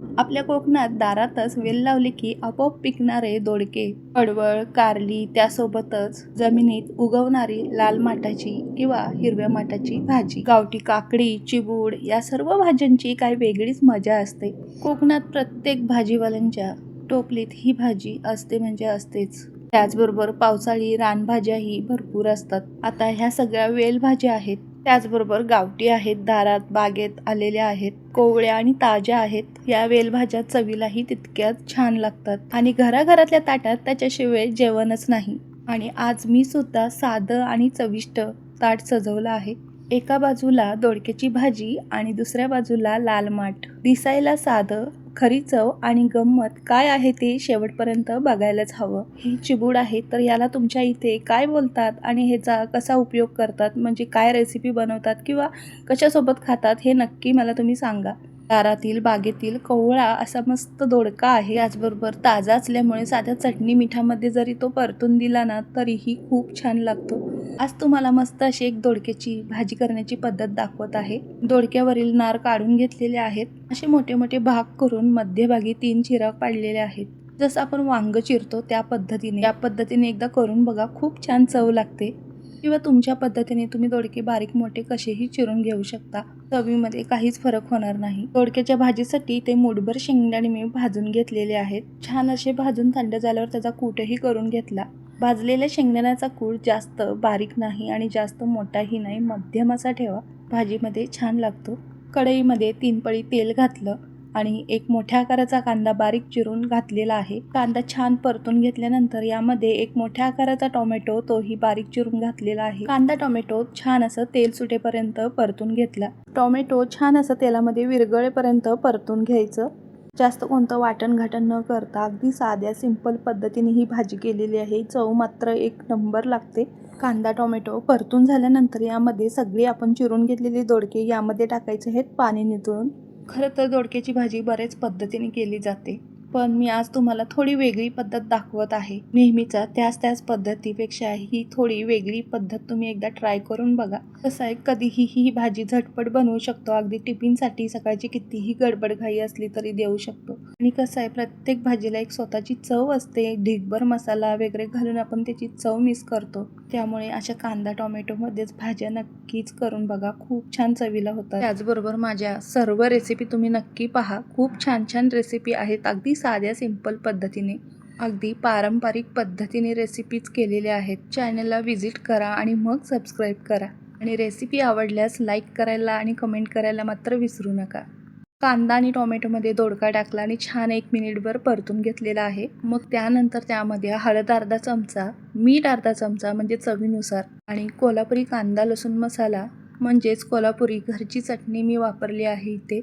आपल्या कोकणात दारातच वेल लावली की आपोआप पिकणारे दोडके पडवळ कारली त्यासोबतच जमिनीत उगवणारी लाल माठाची किंवा हिरव्या माठाची भाजी गावठी काकडी चिबूड या सर्व भाज्यांची काही वेगळीच मजा असते. कोकणात प्रत्येक भाजीवाल्यांच्या टोपलीत ही भाजी असते म्हणजे असतेच. त्याचबरोबर पावसाळी रानभाज्याही भरपूर असतात. आता ह्या सगळ्या वेल भाज्या आहेत. त्याचबरोबर गावठी आहेत दारात बागेत आलेल्या आहेत कोवळ्या आणि ताज्या आहेत. या वेलभाज्या चवीलाही तितक्याच छान लागतात. आणि घराघरातल्या ताटात त्याच्याशिवाय जेवणच नाही. आणि आज मी सुद्धा साधं आणि चविष्ट ताट सजवलं आहे. एका बाजूला दोडक्याची भाजी आणि दुसऱ्या बाजूला लाल माठ. दिसायला साधं खरी चव आणि गंमत काय आहे ते शेवटपर्यंत बघायलाच हवं. ही चिबूड आहे तर याला तुमच्या इथे काय बोलतात आणि ह्याचा कसा उपयोग करतात म्हणजे काय रेसिपी बनवतात किंवा कशासोबत खातात हे नक्की मला तुम्ही सांगा. दारातील बागेतील कवळा असा मस्त दोडका आहे. याचबरोबर ताजा असल्यामुळे साध्या चटणी मिठामध्ये जरी तो परतून दिला ना तरीही खूप छान लागतो. आज तुम्हाला मस्त अशी एक दोडक्याची भाजी करण्याची पद्धत दाखवत आहे. दोडक्यावरील नार काढून घेतलेले आहेत. असे मोठे मोठे भाग करून मध्यभागी तीन चिरा पाडलेले आहेत. जसं आपण वांग चिरतो त्या पद्धतीने. या पद्धतीने एकदा करून बघा खूप छान चव लागते. किंवा तुमच्या पद्धतीने तुम्ही दोडके बारीक मोठे कसेही चिरून घेऊ शकता. चवीमध्ये काहीच फरक होणार नाही. दोडक्याच्या भाजीसाठी ते मुठभर शेंगदाणे मी भाजून घेतलेले आहेत. छान असे भाजून थंड झाल्यावर त्याचा कूटही करून घेतला. भाजलेल्या शेंगदाण्याचा कूट जास्त बारीक नाही आणि जास्त मोठाही नाही. मध्यम असा ठेवा. भाजीमध्ये छान लागतो. कढईमध्ये तीन पळी तेल घातलं. आणि एक मोठ्या आकाराचा कांदा बारीक चिरून घातलेला आहे. कांदा छान परतून घेतल्यानंतर यामध्ये एक मोठ्या आकाराचा टोमॅटो तोही बारीक चिरून घातलेला आहे. कांदा टोमॅटो छान असं तेल सुटेपर्यंत परतून घेतला. टोमॅटो छान असं तेलामध्ये विरगळेपर्यंत परतून घ्यायचं. जास्त कोणतं वाटण घाटण न करता अगदी साध्या सिंपल पद्धतीने ही भाजी केलेली आहे. चव मात्र एक नंबर लागते. कांदा टोमॅटो परतून झाल्यानंतर यामध्ये सगळी आपण चिरून घेतलेली दोडके यामध्ये टाकायचे आहेत पाणी नितळून. खरं तर दोडक्याची भाजी बऱ्याच पद्धतीने केली जाते. पण मी आज तुम्हाला थोडी वेगळी पद्धत दाखवत आहे. नेहमीचा त्याच त्याच पद्धतीपेक्षा ही थोडी वेगळी पद्धत तुम्ही एकदा ट्राय करून बघा. कसं आहे कधीही ही भाजी झटपट बनवू शकतो. अगदी टिफिनसाठी सकाळची कितीही गडबडघाई असली तरी देऊ शकतो. आणि कसं आहे प्रत्येक भाजीला एक स्वतःची चव असते. ढिगभर मसाला वगैरे घालून आपण त्याची चव मिस करतो. त्यामुळे अशा कांदा टोमॅटोमध्येच भाज्या नक्कीच करून बघा. खूप छान चवीला होतात. त्याचबरोबर माझ्या सर्व रेसिपी तुम्ही नक्की पहा. खूप छान छान रेसिपी आहेत. अगदी साध्या सिंपल पद्धतीने अगदी पारंपरिक पद्धतीने रेसिपीज केलेल्या आहेत. चॅनलला व्हिजिट करा आणि मग सबस्क्राईब करा. आणि रेसिपी आवडल्यास लाईक करायला आणि कमेंट करायला मात्र विसरू नका. कांदा आणि टोमॅटोमध्ये दोडका टाकला आणि छान एक मिनिटभर परतून घेतलेला आहे. मग त्यानंतर त्यामध्ये हळद अर्धा चमचा मीठ अर्धा चमचा म्हणजे चवीनुसार आणि कोल्हापुरी कांदा लसूण मसाला म्हणजेच कोल्हापुरी घरची चटणी मी वापरली आहे इथे.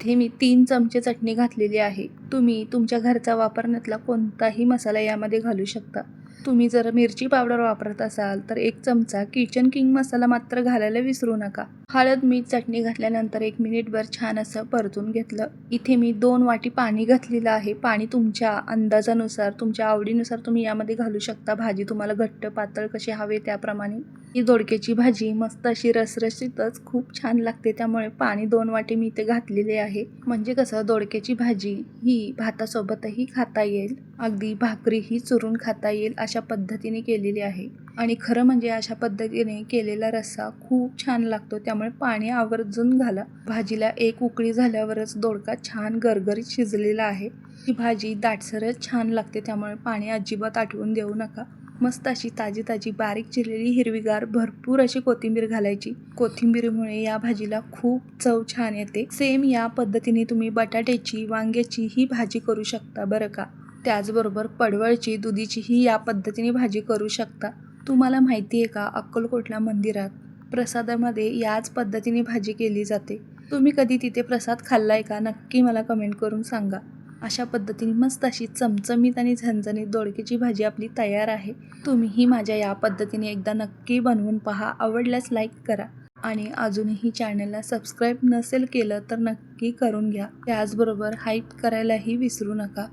इथे मी तीन चमचे चटणी घातलेली आहे. तुम्ही तुमच्या घरचा वापरण्यातला कोणताही मसाला यामध्ये घालू शकता. तुम्ही जर मिरची पावडर वापरत असाल तर एक चमचा किचन किंग मसाला मात्र घालायला विसरू नका. हळद मीठ चटणी घातल्यानंतर एक मिनिटभर छान असं परतून घेतलं. इथे मी दोन वाटी पाणी घातलेलं आहे. पाणी तुमच्या अंदाजानुसार तुमच्या आवडीनुसार तुम्ही यामध्ये घालू शकता. भाजी तुम्हाला घट्ट पातळ कशी हवे त्याप्रमाणे. ही दोडक्याची भाजी मस्त अशी रसरशीतच खूप छान लागते. त्यामुळे पाणी दोन वाटी मी इथे घातलेले आहे. म्हणजे कसं दोडक्याची भाजी ही भातासोबतही खाता येईल. अगदी भाकरीही चुरून खाता येईल अशा पद्धतीने केलेली आहे. आणि खरं म्हणजे अशा पद्धतीने केलेला रस्सा खूप छान लागतो. त्यामुळे पाणी आवर्जून घाला. भाजीला एक उकळी झाल्यावरच दोडका छान गरगरीत शिजलेला आहे. ही भाजी दाटसरच छान लागते. त्यामुळे पाणी अजिबात आठवून देऊ नका. मस्त अशी ताजी ताजी बारीक चिरलेली हिरवीगार भरपूर अशी कोथिंबीर घालायची. कोथिंबीरमुळे या भाजीला खूप चव छान येते. सेम या पद्धतीने तुम्ही बटाट्याची वांग्याची ही भाजी करू शकता बरं का. त्याचबरोबर पडवळची दुधीचीही या पद्धतीने भाजी करू शकता. तुम्हाला माहिती आहे का अक्कलकोटला मंदिरात प्रसादामध्ये याच पद्धतीने भाजी केली जाते. तुम्ही कधी तिथे प्रसाद खाल्लाय का नक्की मला कमेंट करून सांगा. अशा पद्धतीने मस्त अशी चमचमीत आणि झणझणीत दोडक्याची भाजी आपली तयार आहे. तुम्हीही माझ्या या पद्धतीने एकदा नक्की बनवून पहा. आवडल्यास लाईक करा. आणि अजूनही चॅनलला सबस्क्राईब नसेल केलं तर नक्की करून घ्या. त्याचबरोबर हाईप करायलाही विसरू नका.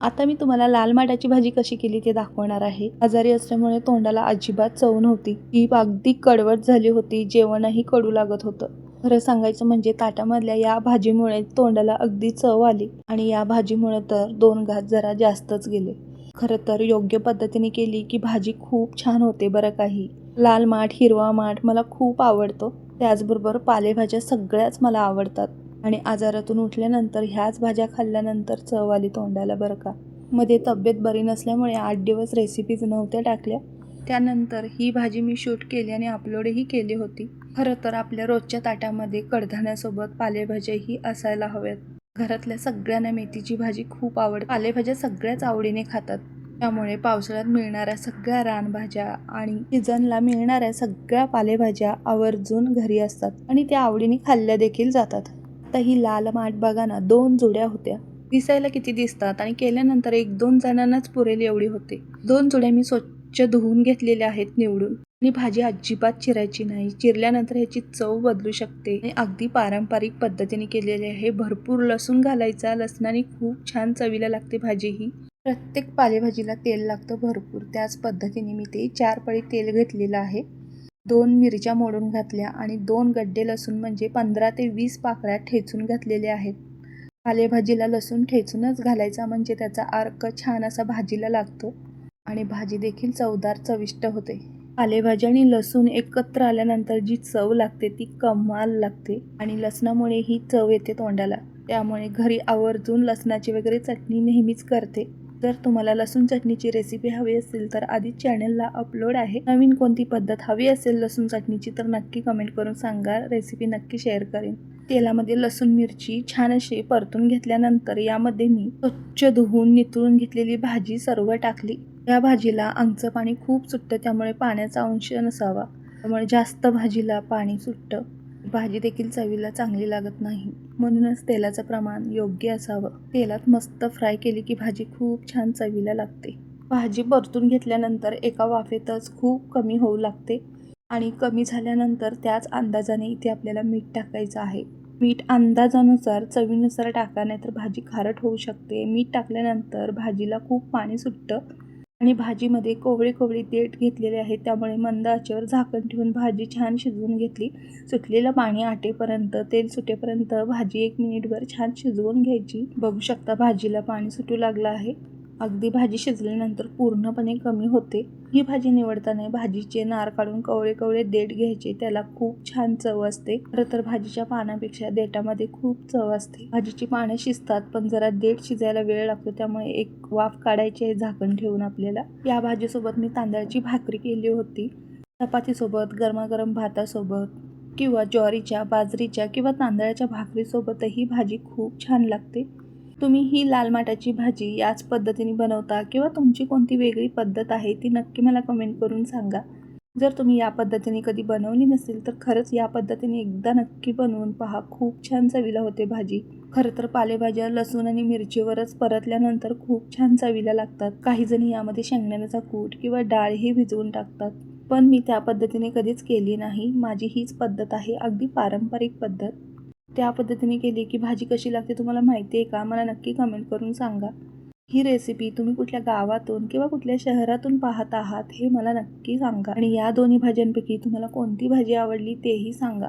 आता मी तुम्हाला लाल माटाची भाजी कशी केली ते दाखवणार आहे. आजारी असल्यामुळे तोंडाला अजिबात चव नव्हती. ही अगदी कडवट झाली होती. जेवणही कडू लागत होतं. खरं सांगायचं म्हणजे ताटामधल्या या भाजीमुळे तोंडाला अगदी चव आली आणि या भाजीमुळे तर दोन घास जरा जास्तच गेले. खरं तर योग्य पद्धतीने केली की भाजी खूप छान होते बरं काही. लाल माठ हिरवा माठ मला खूप आवडतो. त्याचबरोबर पालेभाज्या सगळ्याच मला आवडतात. आणि आजारातून उठल्यानंतर ह्याच भाज्या खाल्ल्यानंतर चव आली तोंडाला बरं का. मध्ये तब्येत बरी नसल्यामुळे आठ दिवस रेसिपीज नव्हत्या टाकल्या. त्यानंतर ही भाजी मी शूट केली आणि अपलोडही केली होती. खरं तर आपल्या रोजच्या ताटामध्ये कडधान्यासोबत पालेभाज्याही असायला हव्यात. घरातल्या सगळ्यांना मेथीची भाजी खूप आवडते. पालेभाज्या सगळ्याच आवडीने खातात. त्यामुळे पावसाळ्यात मिळणाऱ्या सगळ्या रानभाज्या आणि सीझनला मिळणाऱ्या सगळ्या पालेभाज्या आवर्जून घरी असतात आणि त्या आवडीने खाल्ल्या देखील जातात. आता ही लाल माठ बघा ना दोन जुड्या होत्या. दिसायला किती दिसतात आणि केल्यानंतर एक दोन जणांनाच पुरेल एवढी होते. दोन जुड्या मी स्वच्छ धुवून घेतलेल्या आहेत निवडून. आणि भाजी अजिबात चिरायची नाही. चिरल्यानंतर ह्याची चव बदलू शकते. आणि अगदी पारंपरिक पद्धतीने केलेली आहे. भरपूर लसूण घालायचा. लसणाने खूप छान चवीला लागते भाजी ही. प्रत्येक पालेभाजीला तेल लागतं भरपूर. त्याच पद्धतीने मी ते चार पळी तेल घेतलेलं आहे. दोन मिरच्या मोडून घातल्या आणि दोन गड्डे लसूण म्हणजे पंधरा ते वीस पाकळ्या ठेचून घातलेल्या आहेत. पालेभाजीला लसूण ठेचूनच घालायचा म्हणजे त्याचा अर्क छान असा भाजीला लागतो. आणि भाजी देखील चवदार चविष्ट होते. पालेभाजी आणि लसूण एकत्र आल्यानंतर जी चव लागते ती कमाल लागते आणि लसणामुळे ही चव येते तोंडाला. त्यामुळे घरी आवर्जून लसणाची वगैरे चटणी नेहमीच करते. जर तुम्हाला लसूण चटणीची रेसिपी हवी असेल तर आधी चॅनलला अपलोड आहे. नवीन कोणती पद्धत हवी असेल लसूण चटणीची तर नक्की कमेंट करून सांगा. रेसिपी नक्की शेअर करेन. तेलामध्ये लसूण मिरची छान अशी परतून घेतल्यानंतर यामध्ये मी स्वच्छ धुवून नितळून घेतलेली भाजी सर्व टाकली. या भाजीला आंगचं पाणी खूप सुटतं त्यामुळे पाण्याचा अंश नसावा. त्यामुळे जास्त भाजीला पाणी सुटतं. भाजी देखील चवीला चांगली लागत नाही. म्हणूनच तेलाचं प्रमाण योग्य असावं. तेलात मस्त फ्राय केली की भाजी खूप छान चवीला लागते. भाजी परतून घेतल्यानंतर एका वाफेतच खूप कमी होऊ लागते आणि कमी झाल्यानंतर त्याच अंदाजाने इथे आपल्याला मीठ टाकायचं आहे. मीठ अंदाजानुसार चवीनुसार टाका नाहीतर भाजी खारट होऊ शकते. मीठ टाकल्यानंतर भाजीला खूप पाणी सुटतं. आणि भाजीमध्ये कोवळी कोवळी देठ घेतलेले आहेत त्यामुळे मंद आचेवर झाकण ठेवून भाजी छान शिजवून घेतली. सुटलेलं पाणी आटेपर्यंत तेल सुटेपर्यंत भाजी एक मिनिटभर छान शिजवून घ्यायची. बघू शकता भाजीला पाणी सुटू लागलं आहे. अगदी भाजी शिजल्यानंतर पूर्णपणे कमी होते. ही भाजी निवडताना भाजीचे नार काढून कवळे कवळे देठ घ्यायचे. त्याला खूप छान चव असते. खरं तर भाजीच्या पानापेक्षा देठामध्ये खूप चव असते. भाजीची पानं शिजतात पण जरा देठ शिजायला वेळ लागतो त्यामुळे एक वाफ काढायची आहे झाकण ठेवून आपल्याला. या भाजीसोबत मी तांदळाची भाकरी केली होती. चपातीसोबत गरमागरम भातासोबत किंवा ज्वारीच्या बाजरीच्या किंवा तांदळाच्या भाकरीसोबतही भाजी खूप छान लागते. तुम्ही ही लाल माटाची भाजी याच पद्धतीने बनवता किंवा तुमची कोणती वेगळी पद्धत आहे ती नक्की मला कमेंट करून सांगा. जर तुम्ही या पद्धतीने कधी बनवली नसेल तर खरंच या पद्धतीने एकदा नक्की बनवून पहा. खूप छान चवीला होते भाजी. खरं तर पालेभाज्या लसूण आणि मिरचीवरच परतल्यानंतर खूप छान चवीला लागतात. काही जणी यामध्ये शेंगदाण्याचा कूट किंवा डाळही भिजवून टाकतात. पण मी त्या पद्धतीने कधीच केली नाही. माझी हीच पद्धत आहे. अगदी पारंपरिक पद्धत. त्या पद्धतीने केली की भाजी कशी लागते तुम्हाला माहिती आहे का? मला नक्की कमेंट करून सांगा. ही रेसिपी तुम्ही कुठल्या गावातून किंवा कुठल्या शहरातून पाहत आहात हे मला नक्की सांगा. आणि या दोन्ही भाज्यांपैकी तुम्हाला कोणती भाजी आवडली तेही सांगा.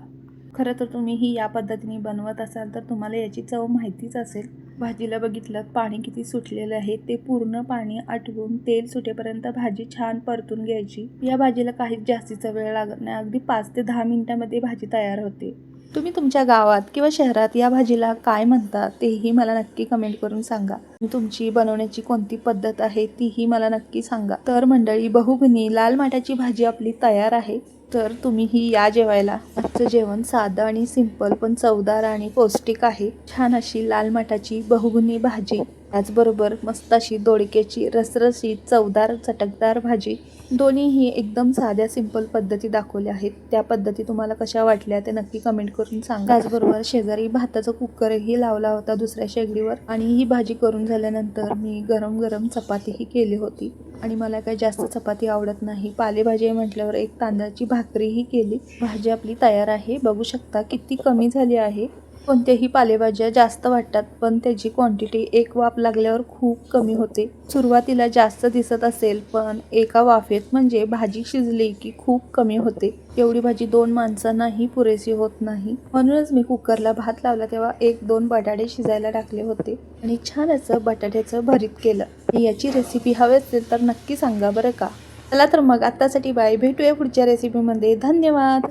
खरं तर तुम्ही ही या पद्धतीने बनवत असाल तर तुम्हाला याची चव माहितीच असेल. भाजीला बघितलं पाणी किती सुटलेलं आहे ते पूर्ण पाणी आटवून तेल सुटेपर्यंत भाजी छान परतून घ्यायची. या भाजीला काहीच जास्तीचा वेळ लागत नाही. अगदी पाच ते दहा मिनिटामध्ये भाजी तयार होते. तुम्ही तुमच्या गावात किंवा शहरात या भाजीला काय म्हणता तेही मला नक्की कमेंट करून सांगा. तुमची बनवण्याची कोणती पद्धत आहे तीही मला नक्की सांगा. तर मंडळी बहुगुणी लाल माठाची भाजी आपली तयार आहे. तर तुम्हीही या जेवायला. आजचं जेवण साधं आणि सिंपल पण चवदार आणि पौष्टिक आहे. छान अशी लाल माठाची बहुगुणी भाजी. त्याचबरोबर मस्त अशी दोडक्याची रसरशी चवदार चटकदार भाजी. दोन्हीही एकदम साध्या सिंपल पद्धती दाखवल्या आहेत. त्या पद्धती तुम्हाला कशा वाटल्या ते नक्की कमेंट करून सांगा. त्याचबरोबर शेजारी भाताचा कुकरही लावला होता दुसऱ्या शेगडीवर आणि ही भाजी करून झाल्यानंतर मी गरम गरम चपातीही केली होती. आणि मला काही जास्त चपाती आवडत नाही. पालेभाजी म्हटल्यावर एक तांदळाची भाकरीही केली. भाजी आपली तयार आहे. बघू शकता किती कमी झाली आहे. कोणत्याही पालेभाज्या जास्त वाटतात पण त्याची क्वांटिटी एक वाफ लागल्यावर खूप कमी होते. सुरुवातीला जास्त दिसत असेल पण एका वाफेत म्हणजे भाजी शिजली की खूप कमी होते. एवढी भाजी दोन माणसांनाही पुरेशी होत नाही. म्हणूनच मी कुकरला भात लावला तेव्हा एक दोन बटाटे शिजायला टाकले होते आणि छान असं बटाट्याचं भरीत केलं. याची रेसिपी हवी असेल तर नक्की सांगा बरं का. चला तर मग आत्तासाठी बाय भेटूया पुढच्या रेसिपीमध्ये धन्यवाद!